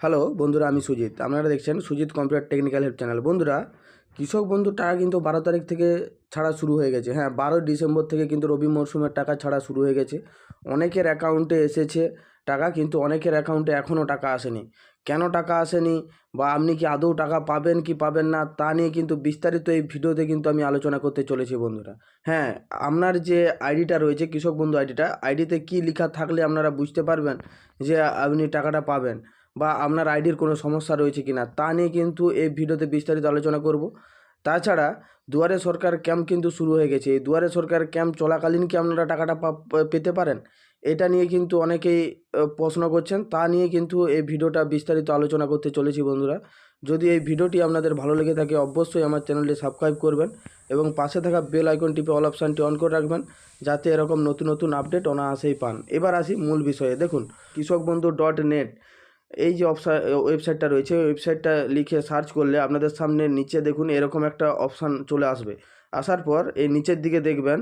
Hello, বন্ধুরা, আমি সুজিত। আপনারা দেখছেন Sujit computer technical help channel. বন্ধুরা, কৃষক বন্ধুর টাকা কিন্তু বারো তারিখ থেকে ছাড়া শুরু হয়ে গেছে। হ্যাঁ বারোই ডিসেম্বর থেকে কিন্তু রবি মরশুমের টাকা ছাড়া শুরু হয়ে গেছে। অনেকের অ্যাকাউন্টে এসেছে টাকা, কিন্তু অনেকের অ্যাকাউন্টে এখনও টাকা আসেনি। কেন টাকা আসেনি বা আপনি কি আদৌ টাকা পাবেন, কি পাবেন না, তা নিয়ে কিন্তু বিস্তারিত এই ভিডিওতে কিন্তু আমি আলোচনা করতে চলেছি, বন্ধুরা। হ্যাঁ আপনার যে আইডিটা রয়েছে, কৃষক বন্ধু আইডিটা, আইডিতে কী লেখা থাকলে আপনারা বুঝতে পারবেন যে আপনি টাকাটা পাবেন। বা আপনার আইডির কোনো সমস্যা রয়েছে কি না তা নিয়ে কিন্তু এই ভিডিওতে বিস্তারিত আলোচনা করব। তাছাড়া দুয়ারে সরকার ক্যাম্প কিন্তু শুরু হয়ে গেছে। এই দুয়ারে সরকার ক্যাম্প চলাকালীন কি আপনারা টাকাটা পেতে পারেন? এটা নিয়ে কিন্তু অনেকেই প্রশ্ন করছেন। তা নিয়ে কিন্তু এই ভিডিওটা বিস্তারিত আলোচনা করতে চলেছি বন্ধুরা। যদি এই ভিডিওটি আপনাদের ভালো লেগে থাকে, অবশ্যই আমার চ্যানেলটি সাবস্ক্রাইব করবেন এবং পাশে থাকা বেল আইকন টিপে অল অপশানটি অন করে রাখবেন, যাতে এরকম নতুন নতুন আপডেট অনায়াসেই পান। এবার আসি মূল বিষয়ে। দেখুন কৃষক বন্ধু ডট নেট এই যে অপশান ওয়েবসাইটটা রয়েছে ওয়েবসাইটটা লিখে সার্চ করলে আপনাদের সামনে নিচে দেখুন এরকম একটা অপশান চলে আসবে। আসার পর এই নিচের দিকে দেখবেন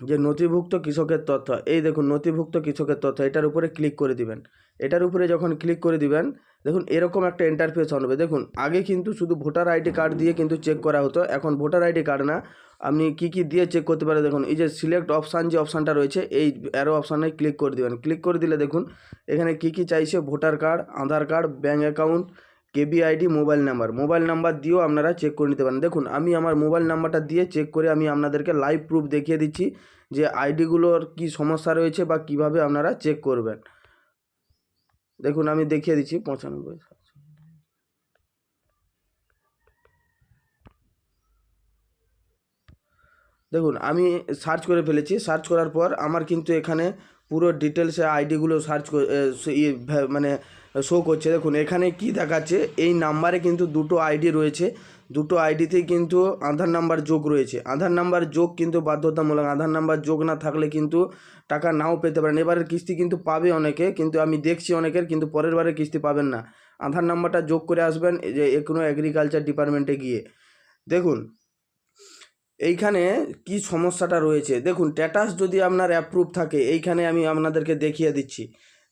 যে নথিভুক্ত কৃষকের তথ্য, এই দেখুন নথিভুক্ত কৃষকের তথ্য, এটার উপরে ক্লিক করে দিবেন। এটার উপরে যখন ক্লিক করে দিবেন, দেখুন এরকম একটা ইন্টারফেস হবে। দেখুন, আগে কিন্তু শুধু ভোটার আইডি কার্ড দিয়ে কিন্তু চেক করা হতো। এখন ভোটার আইডি কার্ড না। আপনি কি কি দিয়ে চেক করতে পারেন? দেখুন, এই যে সিলেক্ট অপশান যে অপশানটা রয়েছে, এই অ্যারো অপশানে ক্লিক করে দিবেন। ক্লিক করে দিলে দেখুন, এখানে কি কি চাইছে? Voter card Aadhaar card bank account কেবি ID mobile number mobile number দিয়েও আপনারা চেক করে নিতে পারেন। দেখুন, আমি আমার মোবাইল নাম্বারটা দিয়ে চেক করে আমি আপনাদেরকে লাইভ প্রুফ দেখিয়ে দিচ্ছি যে আইডিগুলোর কি সমস্যা রয়েছে বা কীভাবে আপনারা চেক করবেন। দেখুন, আমি দেখিয়ে দিচ্ছি, পঁচানব্বই দেখুন, আমি সার্চ করে ফেলেছি। সার্চ করার পর আমার কিন্তু এখানে পুরো ডিটেলসে আইডিগুলো সার্চ মানে শো করছে। দেখুন, এখানে কি দেখাচ্ছে, এই নাম্বারে কিন্তু দুটো আইডি রয়েছে। দুটো আইডিতেই কিন্তু আধার নাম্বার যোগ রয়েছে। আধার নাম্বার যোগ কিন্তু বাধ্যতামূলক, আধার নাম্বার যোগ না থাকলে কিন্তু টাকা নাও পেতে পারেন। এবারের কিস্তি কিন্তু পাবে অনেকে, কিন্তু আমি দেখছি অনেকের, কিন্তু পরের বারের কিস্তি পাবেন না। আধার নাম্বারটা যোগ করে আসবেন যে কোনো এগ্রিকালচার ডিপার্টমেন্টে গিয়ে। দেখুন, এইখানে কি সমস্যাটা রয়েছে? দেখুন স্ট্যাটাস যদি আপনার অ্যাপ্রুভ থাকে, এইখানে আমি আপনাদেরকে দেখিয়ে দিচ্ছি।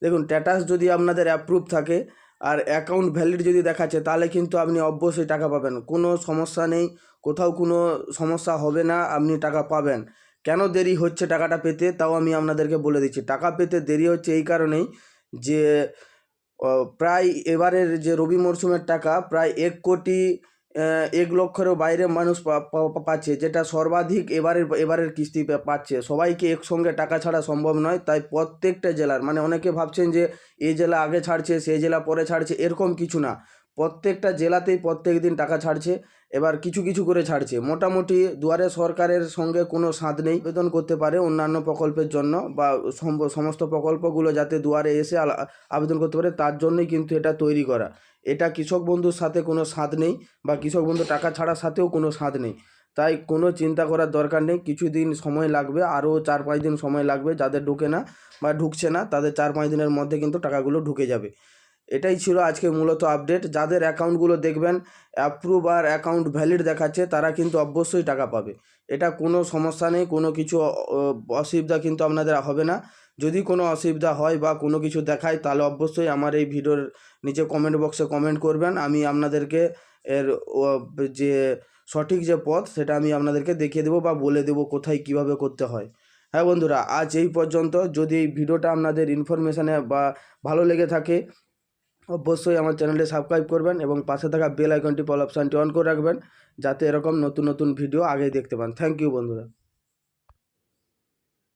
দেখুন স্ট্যাটাস যদি আপনাদের অ্যাপ্রুভ থাকে আর অ্যাকাউন্ট ভ্যালিড যদি দেখাচ্ছে, তাহলে কিন্তু আপনি অবশ্যই টাকা পাবেন। কোনো সমস্যা নেই, কোথাও কোনো সমস্যা হবে না, আপনি টাকা পাবেন। কেন দেরি হচ্ছে টাকাটা পেতে, তাও আমি আপনাদেরকে বলে দিচ্ছি। টাকা পেতে দেরি হচ্ছে এই কারণেই যে প্রায় এবারের যে রবি মরশুমের টাকা, প্রায় এক কোটি এক লক্ষেরও বাইরে মানুষ পাচ্ছে, যেটা সর্বাধিক এবারের এবারের কিস্তি পাচ্ছে। সবাইকে একসঙ্গে টাকা ছাড়া সম্ভব নয়, তাই প্রত্যেকটা জেলার মানে অনেকে ভাবছেন যে এই জেলা আগে ছাড়ছে সেই জেলা পরে ছাড়ছে, এরকম কিছু না। প্রত্যেকটা জেলাতেই প্রত্যেক দিন টাকা ছাড়ছে, এবার কিছু কিছু করে ছাড়ছে। মোটামুটি দুয়ারে সরকারের সঙ্গে কোনো সাঁধ নেই। আবেদন করতে পারে অন্যান্য প্রকল্পের জন্য বা সম- সমস্ত প্রকল্পগুলো যাতে দুয়ারে এসে আবেদন করতে পারে, তার জন্যই কিন্তু এটা তৈরি করা। এটা কৃষক বন্ধুর সাথে কোনো স্বাদ নেই বা কৃষক বন্ধু টাকা ছাড়ার সাথেও কোনো স্বাদ নেই। তাই কোনো চিন্তা করার দরকার নেই। কিছুদিন সময় লাগবে, আরও চার পাঁচ দিন সময় লাগবে, যাদের ঢুকে না বা ঢুকছে না, তাদের চার পাঁচ দিনের মধ্যে কিন্তু টাকাগুলো ঢুকে যাবে। এটাই ছিল আজকে মূলত আপডেট যাদের অ্যাকাউন্টগুলো দেখবেন অ্যাপ্রুভ আর অ্যাকাউন্ট ভ্যালিড দেখাচ্ছে, তারা কিন্তু অবশ্যই টাকা পাবে। এটা কোনো সমস্যা নেই, কোনো কিছু অসুবিধা কিন্তু আপনাদের হবে না। যদি কোনো অসুবিধা হয় বা কোনো কিছু দেখায়, তাহলে অবশ্যই আমার এই ভিডিওর নিচে কমেন্ট বক্সে কমেন্ট করবেন। আমি আপনাদেরকে এর যে সঠিক যে পথ, সেটা আমি আপনাদেরকে দেখিয়ে দেবো বা বলে দেবো কোথায় কীভাবে করতে হয়। হ্যাঁ বন্ধুরা, আজ এই পর্যন্ত। যদি এই ভিডিওটা আপনাদের ইনফরমেশানে বা ভালো লেগে থাকে অবশ্যই আমার চ্যানেলটি সাবস্ক্রাইব করবেন এবং পাশে থাকা বেল আইকনটি পল অপশানটি অন করে রাখবেন, যাতে এরকম নতুন নতুন ভিডিও আগেই দেখতে পান। থ্যাংক ইউ বন্ধুরা।